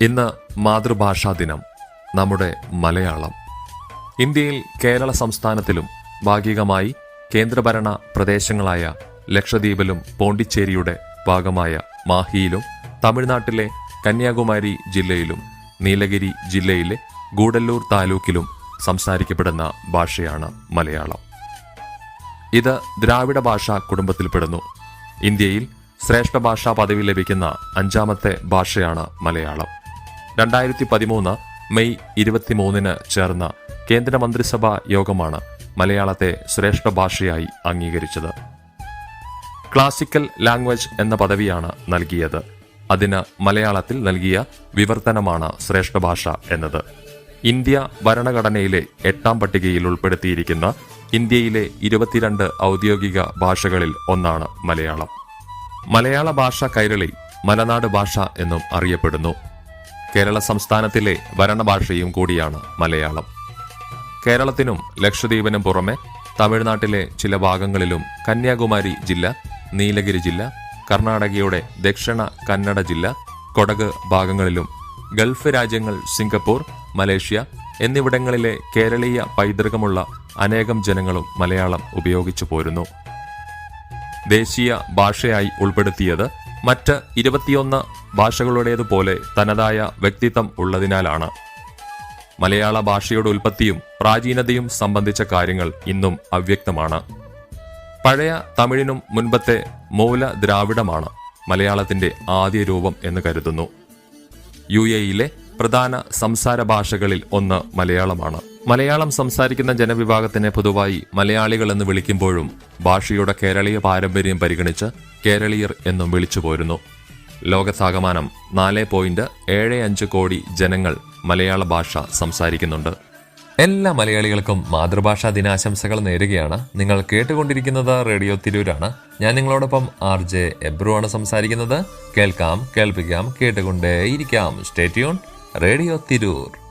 ഇന്ന് മാതൃഭാഷാ ദിനം നമ്മുടെ മലയാളം. ഇന്ത്യയിൽ കേരള സംസ്ഥാനത്തിലും ഭാഗികമായി കേന്ദ്രഭരണ പ്രദേശങ്ങളായ ലക്ഷദ്വീപിലും പോണ്ടിച്ചേരിയുടെ ഭാഗമായ മാഹിയിലും തമിഴ്നാട്ടിലെ കന്യാകുമാരി ജില്ലയിലും നീലഗിരി ജില്ലയിലെ ഗൂഡല്ലൂർ താലൂക്കിലും സംസാരിക്കപ്പെടുന്ന ഭാഷയാണ് മലയാളം. ഇത് ദ്രാവിഡ ഭാഷാ കുടുംബത്തിൽപ്പെടുന്നു ഇന്ത്യയിൽ ശ്രേഷ്ഠ ഭാഷാ പദവി ലഭിക്കുന്ന അഞ്ചാമത്തെ ഭാഷയാണ് മലയാളം. രണ്ടായിരത്തി പതിമൂന്ന് മെയ് ഇരുപത്തിമൂന്നിന് ചേർന്ന കേന്ദ്രമന്ത്രിസഭാ യോഗമാണ് മലയാളത്തെ ശ്രേഷ്ഠ ഭാഷയായി അംഗീകരിച്ചത്. ക്ലാസിക്കൽ ലാംഗ്വേജ് എന്ന പദവിയാണ് നൽകിയത്. അതിന് മലയാളത്തിൽ നൽകിയ വിവർത്തനമാണ് ശ്രേഷ്ഠ ഭാഷ എന്നത്. ഇന്ത്യ ഭരണഘടനയിലെ എട്ടാം പട്ടികയിൽ ഉൾപ്പെടുത്തിയിരിക്കുന്ന ഇന്ത്യയിലെ ഇരുപത്തിരണ്ട് ഔദ്യോഗിക ഭാഷകളിൽ ഒന്നാണ് മലയാളം. മലയാള ഭാഷ കൈരളി മലനാട് ഭാഷ എന്നും അറിയപ്പെടുന്നു. കേരള സംസ്ഥാനത്തിലെ ഭരണഭാഷയും കൂടിയാണ് മലയാളം. കേരളത്തിനും ലക്ഷദ്വീപിനും പുറമെ തമിഴ്നാട്ടിലെ ചില ഭാഗങ്ങളിലും കന്യാകുമാരി ജില്ല നീലഗിരി ജില്ല കർണാടകയുടെ ദക്ഷിണ കന്നഡ ജില്ല കൊടക് ഭാഗങ്ങളിലും ഗൾഫ് രാജ്യങ്ങൾ സിംഗപ്പൂർ മലേഷ്യ എന്നിവിടങ്ങളിലെ കേരളീയ പൈതൃകമുള്ള അനേകം ജനങ്ങളും മലയാളം ഉപയോഗിച്ചു പോരുന്നു. ദേശീയ ഭാഷയായി ഉൾപ്പെടുത്തിയത് മറ്റ് ഇരുപത്തിയൊന്ന് ഭാഷകളുടേതുപോലെ തനതായ വ്യക്തിത്വം ഉള്ളതിനാലാണ്. മലയാള ഭാഷയുടെ ഉൽപ്പത്തിയും പ്രാചീനതയും സംബന്ധിച്ച കാര്യങ്ങൾ ഇന്നും അവ്യക്തമാണ്. പഴയ തമിഴിനും മുൻപത്തെ മൂല ദ്രാവിഡമാണ് മലയാളത്തിന്റെ ആദ്യ രൂപം എന്ന് കരുതുന്നു. യു എയിലെ പ്രധാന സംസാര ഭാഷകളിൽ ഒന്ന് മലയാളമാണ്. മലയാളം സംസാരിക്കുന്ന ജനവിഭാഗത്തിനെ പൊതുവായി മലയാളികൾ എന്ന് വിളിക്കുമ്പോഴും ഭാഷയുടെ കേരളീയ പാരമ്പര്യം പരിഗണിച്ച് കേരളീയർ എന്നും വിളിച്ചു പോരുന്നു ലോകത്താകമാനം നാല് പോയിന്റ് ഏഴ് അഞ്ച് കോടി ജനങ്ങൾ മലയാള ഭാഷ സംസാരിക്കുന്നുണ്ട്. എല്ലാ മലയാളികൾക്കും മാതൃഭാഷാ ദിനാശംസകൾ നേരുകയാണ്. നിങ്ങൾ കേട്ടുകൊണ്ടിരിക്കുന്നത് റേഡിയോ തിരൂരാണ്. ഞാൻ നിങ്ങളോടൊപ്പം ആർ ജെ എബ്രു ആണ് സംസാരിക്കുന്നത്. കേൾക്കാം കേൾപ്പിക്കാം കേട്ടുകൊണ്ടേയിരിക്കാം. സ്റ്റേറ്റ്യൂൺ റേഡിയോ തിരൂർ.